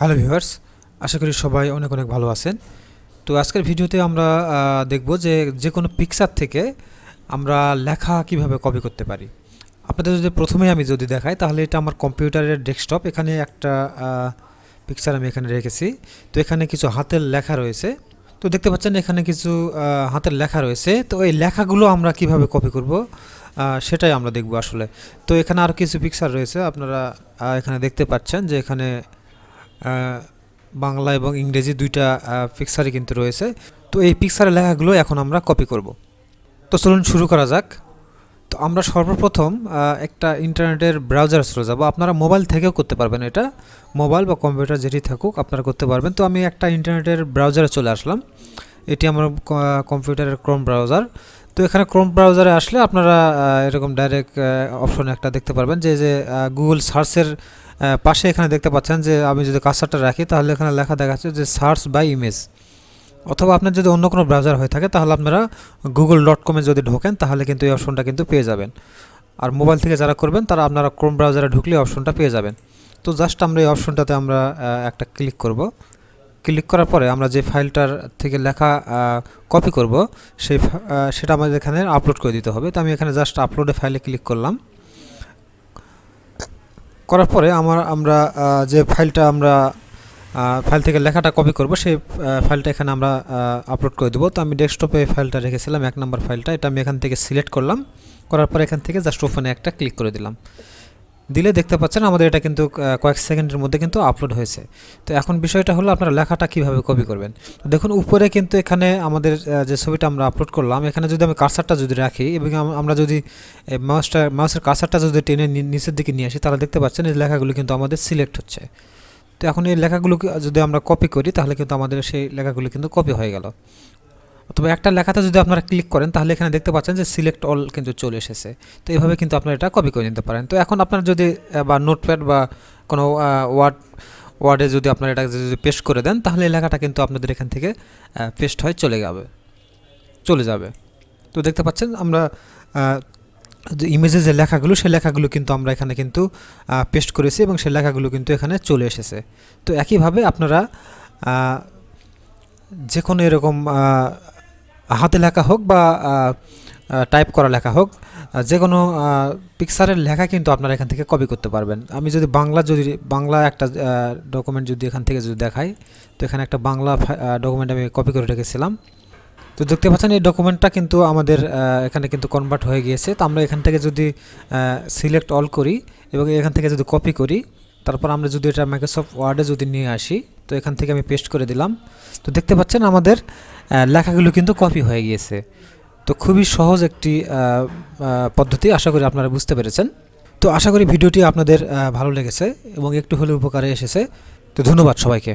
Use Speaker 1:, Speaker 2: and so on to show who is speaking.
Speaker 1: Hello viewers আশা করি সবাই অনেক অনেক ভালো আছেন। তো আজকের ভিডিওতে আমরা দেখব যে যে কোনো পিকচার থেকে আমরা লেখা কীভাবে কপি করতে পারি। আপনাদের যদি প্রথমে আমি যদি দেখাই, তাহলে এটা আমার কম্পিউটারের ডেস্কটপ। এখানে একটা পিকচার আমি এখানে রেখেছি। তো এখানে কিছু হাতের লেখা রয়েছে। তো দেখতে পাচ্ছেন এখানে কিছু হাতের লেখা রয়েছে। তো এই লেখাগুলো আমরা কীভাবে কপি করব সেটাই আমরা দেখব আসলে। তো এখানে আরও কিছু পিকচার রয়েছে। আপনারা এখানে দেখতে পাচ্ছেন যে এখানে বাংলা এবং ইংরেজি দুইটা পিকচারই কিন্তু রয়েছে। তো এই পিকচারের লেখাগুলো এখন আমরা কপি করব। তো চলুন শুরু করা যাক। তো আমরা সর্বপ্রথম একটা ইন্টারনেটের ব্রাউজার চলে যাব। আপনারা মোবাইল থেকেও করতে পারবেন এটা। মোবাইল বা কম্পিউটার যেটি থাকুক, আপনারা করতে পারবেন। তো আমি একটা ইন্টারনেটের ব্রাউজারে চলে আসলাম। এটি আমার কম্পিউটারের ক্রোম ব্রাউজার তো এখানে ক্রোম ব্রাউজারে আসলে আপনারা এরকম ডাইরেক্ট অপশন একটা দেখতে পারবেন যে যে গুগল সার্চের পাশে এখানে দেখতে পাচ্ছেন যে, আমি যদি কার্সারটা রাখি তাহলে এখানে লেখা দেখাচ্ছে যে সার্চ বাই ইমেজ অথবা আপনার যদি অন্য কোনো ব্রাউজার হয়ে থাকে তাহলে আপনারা গুগল ডট কমে যদি ঢোকেন তাহলে কিন্তু এই অপশনটা কিন্তু পেয়ে যাবেন। আর মোবাইল থেকে যারা করবেন তারা আপনারা ক্রোম ব্রাউজারে ঢুকলে অপশনটা পেয়ে যাবেন। তো জাস্ট আমরা এই অপশনটাতে আমরা একটা ক্লিক করব। ক্লিক করার পরে আমরা যে ফাইলটার থেকে লেখা কপি করব, সেই সেটা আমাদের এখানে আপলোড করে দিতে হবে। তো আমি এখানে জাস্ট আপলোডে ফাইলে ক্লিক করলাম। করার পরে আমার, আমরা যে ফাইলটা আমরা ফাইল থেকে লেখাটা কপি করব, সেই ফাইলটা এখানে আমরা আপলোড করে দেবো। তো আমি ডেস্কটপে ফাইলটা রেখেছিলাম, এক নম্বর ফাইলটা এটা আমি এখান থেকে সিলেক্ট করলাম। করার পরে এখান থেকে জাস্ট ওপেনে একটা ক্লিক করে দিলাম। দিলে দেখতে পাচ্ছেন আমাদের এটা কিন্তু কয়েক সেকেন্ডের মধ্যে কিন্তু আপলোড হয়েছে। তো এখন বিষয়টা হলো আপনারা লেখাটা কীভাবে কপি করবেন। দেখুন, উপরে কিন্তু এখানে আমাদের যে ছবিটা আমরা আপলোড করলাম, এখানে যদি আমি কার্সারটা যদি রাখি, এবং আমরা যদি মাউসটা মাউসের কার্সারটা যদি টেনে নিচের দিকে নিয়ে আসি, তাহলে দেখতে পাচ্ছেন এই লেখাগুলো কিন্তু আমাদের সিলেক্ট হচ্ছে। তো এখন এই লেখাগুলোকে যদি আমরা কপি করি, তাহলে কিন্তু আমাদের সেই লেখাগুলো কিন্তু কপি হয়ে গেল। অথবা একটা লেখাতে যদি আপনারা ক্লিক করেন, তাহলে এখানে দেখতে পাচ্ছেন যে সিলেক্ট অল কিন্তু চলে এসেছে। তো এইভাবে কিন্তু আপনারা এটা কপি করে নিতে পারেন। তো এখন আপনার যদি বা নোটপ্যাড বা কোনো ওয়ার্ড ওয়ার্ডে যদি আপনারা এটা যদি পেস্ট করে দেন, তাহলে এই লেখাটা কিন্তু আপনাদের এখান থেকে পেস্ট হয়ে চলে যাবে। চলে যাবে। তো দেখতে পাচ্ছেন আমরা যে ইমেজে যে লেখাগুলো, সেই লেখাগুলো কিন্তু আমরা এখানে কিন্তু পেস্ট করেছি এবং সেই লেখাগুলো কিন্তু এখানে চলে এসেছে। তো একইভাবে আপনারা যে কোনো এরকম হাতে লেখা হোক বা টাইপ করা লেখা হোক, যে কোনো পিকচারের লেখা কিন্তু আপনারা এখান থেকে কপি করতে পারবেন। আমি যদি বাংলা যদি, বাংলা একটা ডকুমেন্ট যদি এখান থেকে যদি দেখাই, তো এখানে একটা বাংলা ডকুমেন্ট আমি কপি করে রেখেছিলাম। তো দেখতে পাচ্ছেন এই ডকুমেন্টটা কিন্তু আমাদের এখানে কিন্তু কনভার্ট হয়ে গিয়েছে। তো আমরা এখান থেকে যদি সিলেক্ট অল করি এবং এখান থেকে যদি কপি করি তারপর আমরা যদি এটা মাইক্রোসফট ওয়ার্ডে যদি নিয়ে আসি, তো এখান থেকে আমি পেস্ট করে দিলাম। তো দেখতে পাচ্ছেন আমাদের লেখাগুলো কিন্তু কপি হয়ে গিয়েছে। তো খুবই সহজ একটি পদ্ধতি, আশা করি আপনারা বুঝতে পেরেছেন। তো আশা করি ভিডিওটি আপনাদের ভালো লেগেছে এবং একটু হলেও উপকারে এসেছে। তো ধন্যবাদ সবাইকে।